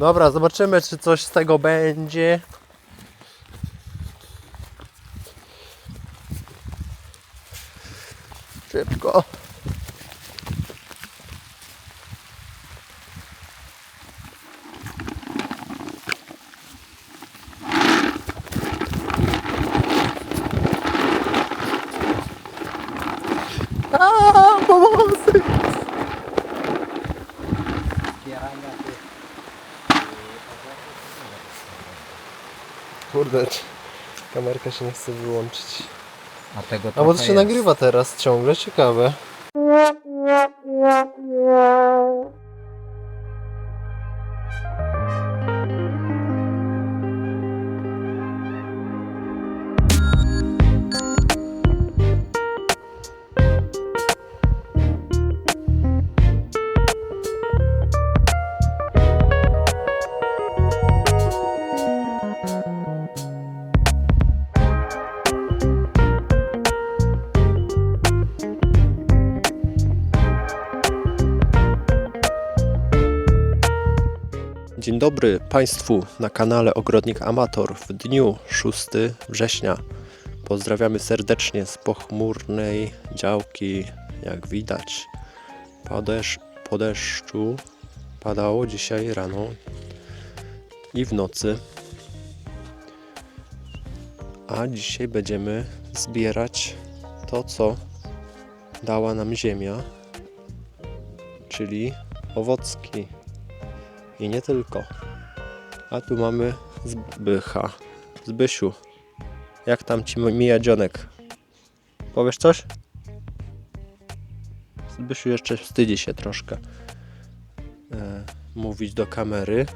Dobra, zobaczymy, czy coś z tego będzie. Kurde, kamerka się nie chce wyłączyć. A tego A bo to się jest. nagrywa teraz ciągle, ciekawe. Dzień dobry Państwu na kanale Ogrodnik Amator w dniu 6 września. Pozdrawiamy serdecznie z pochmurnej działki, jak widać. Po, deszcz, deszczu padało dzisiaj rano i w nocy. A dzisiaj będziemy zbierać to, co dała nam ziemia, czyli owocki. I nie tylko. A tu mamy Zbycha. Zbysiu, jak tam ci mija dzionek? Powiesz coś? Zbysiu jeszcze wstydzi się troszkę e, mówić do kamery.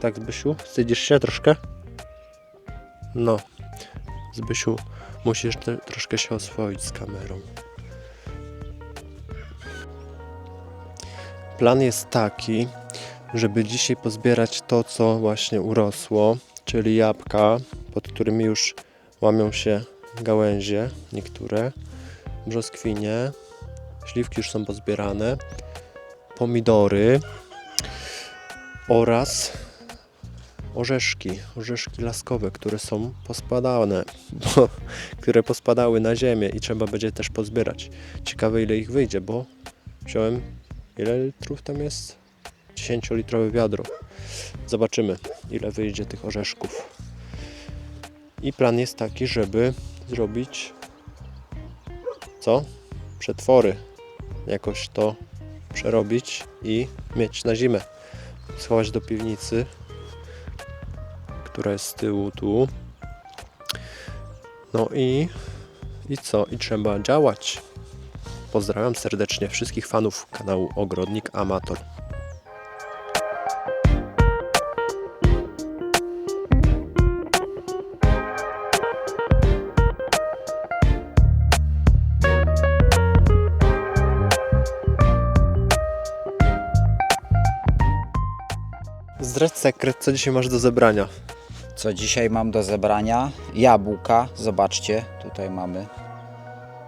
Tak, Zbysiu? Wstydzisz się troszkę? No. Zbysiu, musisz te, troszkę się oswoić z kamerą. Plan jest taki, żeby dzisiaj pozbierać to, co właśnie urosło, czyli jabłka, pod którymi już łamią się gałęzie niektóre, brzoskwinie, śliwki już są pozbierane, pomidory oraz orzeszki, orzeszki laskowe, które są pospadane, bo, które pospadały na ziemię i trzeba będzie też pozbierać. Ciekawe ile ich wyjdzie, bo wziąłem ile litrów tam jest? 10-litrowe wiadro. Zobaczymy, ile wyjdzie tych orzeszków. I plan jest taki, żeby zrobić co? Przetwory. Jakoś to przerobić i mieć na zimę. Schować do piwnicy, która jest z tyłu tu. No i i co? I trzeba działać. Pozdrawiam serdecznie wszystkich fanów kanału Ogrodnik Amator. Zdradź sekret, co dzisiaj masz do zebrania. Co dzisiaj mam do zebrania? Jabłka. Zobaczcie, tutaj mamy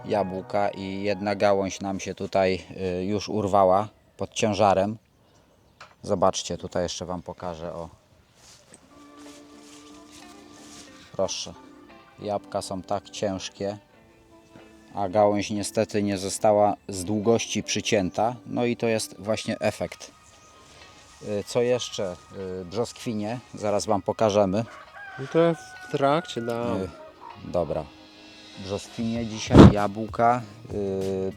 jabłka i jedna gałąź nam się tutaj y, już urwała pod ciężarem. Zobaczcie, tutaj jeszcze Wam pokażę. O. Proszę. Jabłka są tak ciężkie, a gałąź niestety nie została z długości przycięta. No i to jest właśnie efekt. Y, Co jeszcze? Y, Brzoskwinie, zaraz Wam pokażemy. No to w trakcie dam. Y, Dobra. Brzoskwinie dzisiaj, jabłka,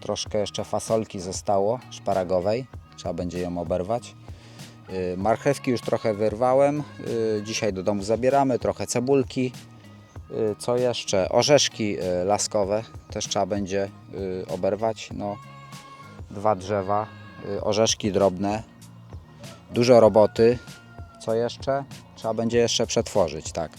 troszkę jeszcze fasolki zostało szparagowej. Trzeba będzie ją oberwać. Marchewki już trochę wyrwałem. Dzisiaj do domu zabieramy. Trochę cebulki. Co jeszcze? Orzeszki laskowe też trzeba będzie oberwać. No, dwa drzewa. Orzeszki drobne. Dużo roboty. Co jeszcze? Trzeba będzie jeszcze przetworzyć, tak.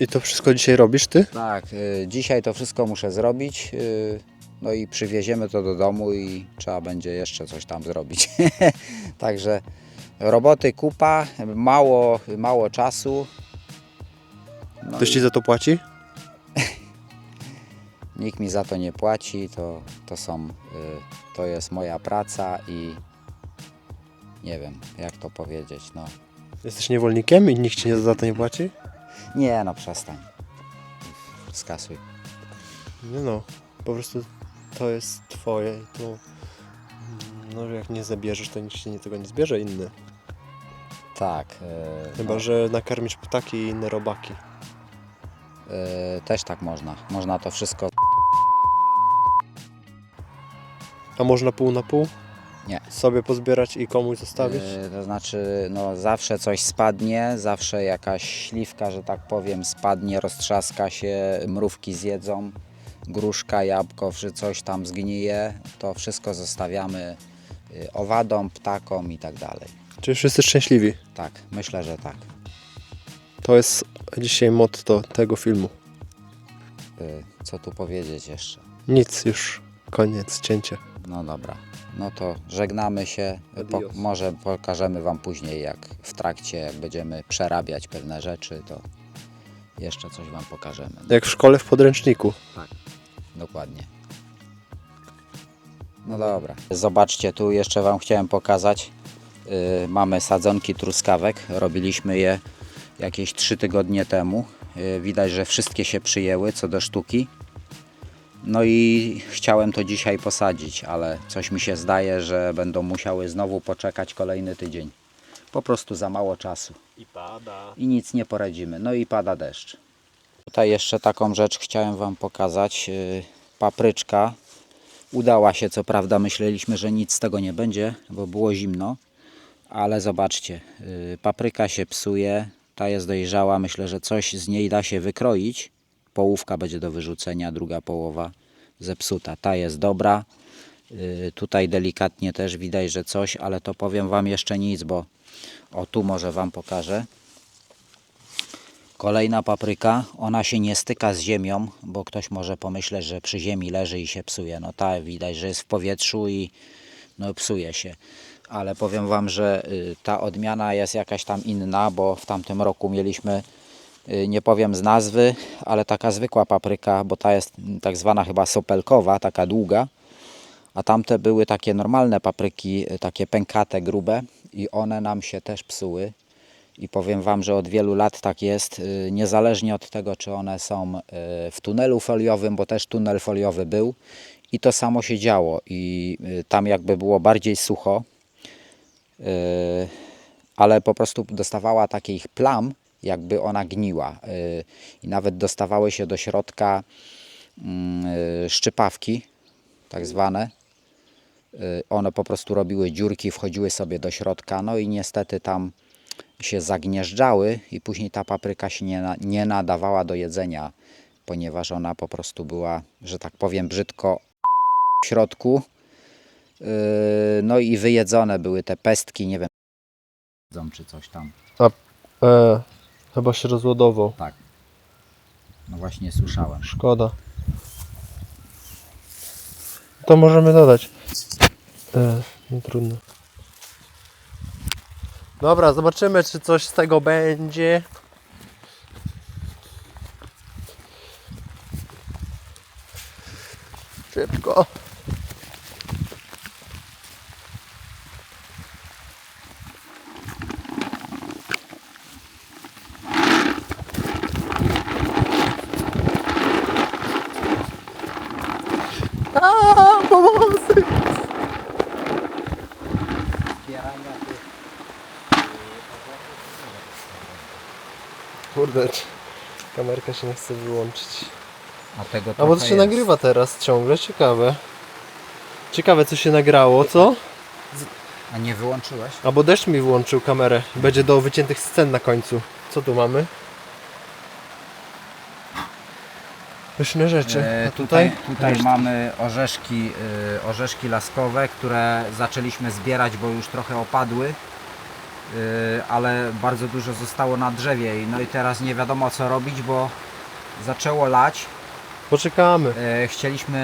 I to wszystko dzisiaj robisz ty? tak, y, dzisiaj to wszystko muszę zrobić. y, No i przywieziemy to do domu i trzeba będzie jeszcze coś tam zrobić. Także roboty kupa, mało, mało czasu. No Ktoś i ci za to płaci? nikt mi za to nie płaci, to, to są, y, to jest moja praca i nie wiem jak to powiedzieć. No. Jesteś niewolnikiem i nikt ci nie za to nie płaci? Nie, no przestań. Skasuj. Nie no, po prostu to jest twoje i tu mm, no jak nie zabierzesz, to nikt ci tego nie zbierze inny. Tak. e, Chyba, no, że nakarmisz ptaki i inne robaki. e, też tak można. Można to wszystko. A można pół na pół? Nie. Sobie pozbierać i komuś zostawić? e, To znaczy, no zawsze coś spadnie, zawsze jakaś śliwka, że tak powiem, spadnie, roztrzaska się, mrówki zjedzą, gruszka, jabłko, czy coś tam zgnije. To wszystko zostawiamy e, owadom, ptakom i tak dalej. Czy wszyscy szczęśliwi? Tak, myślę, że tak. To jest dzisiaj motto tego filmu. E, Co tu powiedzieć jeszcze? Nic już, koniec, cięcie. No dobra. No to żegnamy się. Po, Adios. może pokażemy Wam później, jak w trakcie, jak będziemy przerabiać pewne rzeczy, to jeszcze coś Wam pokażemy. Jak w szkole w podręczniku. Dokładnie. No dobra. Zobaczcie, tu jeszcze Wam chciałem pokazać. Yy, mamy sadzonki truskawek. Robiliśmy je jakieś 3 tygodnie temu. Yy, widać, że wszystkie się przyjęły co do sztuki. No i chciałem to dzisiaj posadzić, ale coś mi się zdaje, że będą musiały znowu poczekać kolejny tydzień. Po prostu za mało czasu I pada. i nic nie poradzimy. No i pada deszcz. Tutaj jeszcze taką rzecz chciałem Wam pokazać. Yy, Papryczka. Udała się, co prawda myśleliśmy, że nic z tego nie będzie, bo było zimno. Ale zobaczcie, yy, papryka się psuje, ta jest dojrzała. Myślę, że coś z niej da się wykroić. Połówka będzie do wyrzucenia, druga połowa zepsuta. Ta jest dobra. Yy, Tutaj delikatnie też widać, że coś, ale to powiem Wam jeszcze nic, bo o tu może Wam pokażę. Kolejna papryka, ona się nie styka z ziemią, bo ktoś może pomyśleć, że przy ziemi leży i się psuje. No ta widać, że jest w powietrzu i no psuje się. Ale powiem Wam, że y, ta odmiana jest jakaś tam inna, bo w tamtym roku mieliśmy, y, nie powiem z nazwy, ale taka zwykła papryka, bo ta jest tak zwana chyba sopelkowa, taka długa. A tamte były takie normalne papryki, y, takie pękate, grube i one nam się też psuły. I powiem Wam, że od wielu lat tak jest, y, niezależnie od tego, czy one są y, w tunelu foliowym, bo też tunel foliowy był i to samo się działo. I y, tam jakby było bardziej sucho, y, ale po prostu dostawała takich plam, jakby ona gniła. y, I nawet dostawały się do środka mm, y, szczypawki, tak zwane. Y, One po prostu robiły dziurki, wchodziły sobie do środka, no i niestety tam się zagnieżdżały i później ta papryka się nie, nie nadawała do jedzenia, ponieważ ona po prostu była, że tak powiem, brzydko w środku. No i wyjedzone były te pestki, nie wiem, czy coś tam. E, chyba się rozładował. Tak. No właśnie słyszałem. Szkoda. To możemy dodać. E, no trudno. Dobra, zobaczymy, czy coś z tego będzie. Kurde, kamerka się nie chce wyłączyć. A tego A bo to się jest. nagrywa teraz ciągle, ciekawe. Ciekawe co się nagrało, co? A nie wyłączyłeś? A bo deszcz mi wyłączył kamerę. Będzie do wyciętych scen na końcu. Co tu mamy? Pyszne rzeczy. E, A tutaj tutaj Resztki. mamy orzeszki, e, orzeszki laskowe, które zaczęliśmy zbierać, bo już trochę opadły, ale bardzo dużo zostało na drzewie. i- No i teraz nie wiadomo co robić, bo zaczęło lać. Poczekamy. E, Chcieliśmy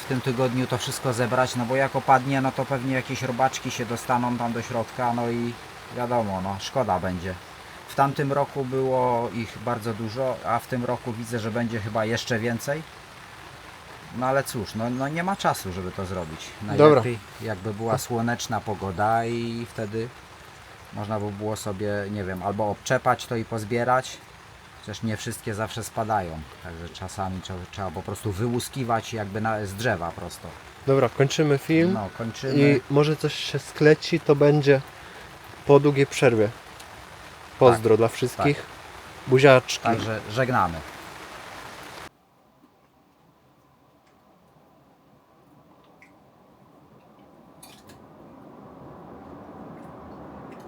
w tym tygodniu to wszystko zebrać, no bo jak opadnie, no to pewnie jakieś robaczki się dostaną tam do środka, no i wiadomo, no szkoda będzie. W tamtym roku było ich bardzo dużo, a w tym roku widzę, że będzie chyba jeszcze więcej. No ale cóż, no, no nie ma czasu, żeby to zrobić. Najlepiej jakby była słoneczna pogoda i wtedy Można by było sobie, nie wiem, albo obczepać to i pozbierać, chociaż nie wszystkie zawsze spadają, także czasami trzeba, trzeba po prostu wyłuskiwać jakby na, z drzewa prosto. Dobra, kończymy film No, kończymy. i może coś się skleci, to będzie po długiej przerwie. Pozdro dla wszystkich. Buziaczki. Także żegnamy.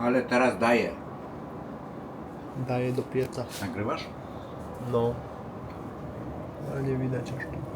Ale teraz daję. Daję do pieca. Nagrywasz? No. Ale nie widać aż tu.